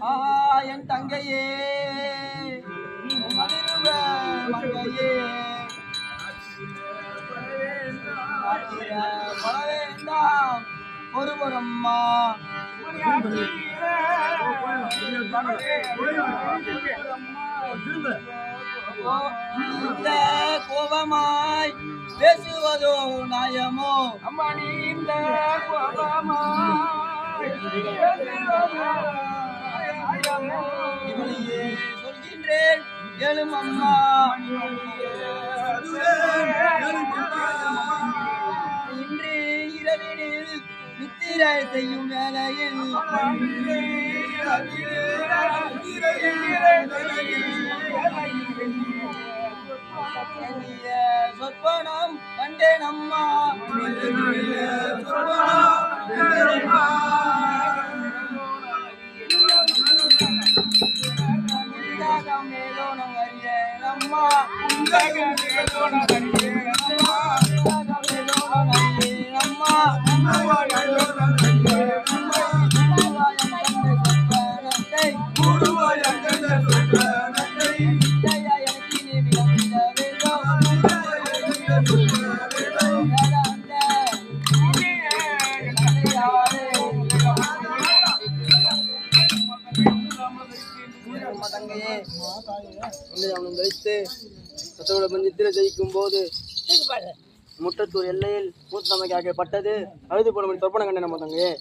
ஆஹா என் தங்கையே மங்கையே. பட வேண்டாம் ஒருவரம்மா. இந்த கோபமாய் பேசுவதோ நியாயமோ? அம்மா நீ இந்த கோபமாய் இவளையே எழும் அம்மா இன்று இரவினில் நித்திரை செய்யும் வேலையில் எண்ணிய சொற்பனம் கண்டேன் அம்மா அறியேன் அம்மா உண்டாகம் மேலோனம் அறியேன் அம்மா தங்கையே வைத்து கத்தோட நித்திரை ஜெயிக்கும் போது முட்டத்தூர் எல்லையில் மூத்த நமக்கு பட்டது அழுது போன மணி தொற்பனை கண்டேன் நம்ம தங்கையே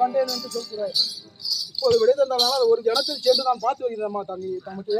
கண்டேன் என்று சொல்கிறார் இப்போது விடை தந்தாலும் அது ஒரு ஜனத்தில் சென்று நான் பார்த்து வைக்கிறேன் தங்கி தமக்கு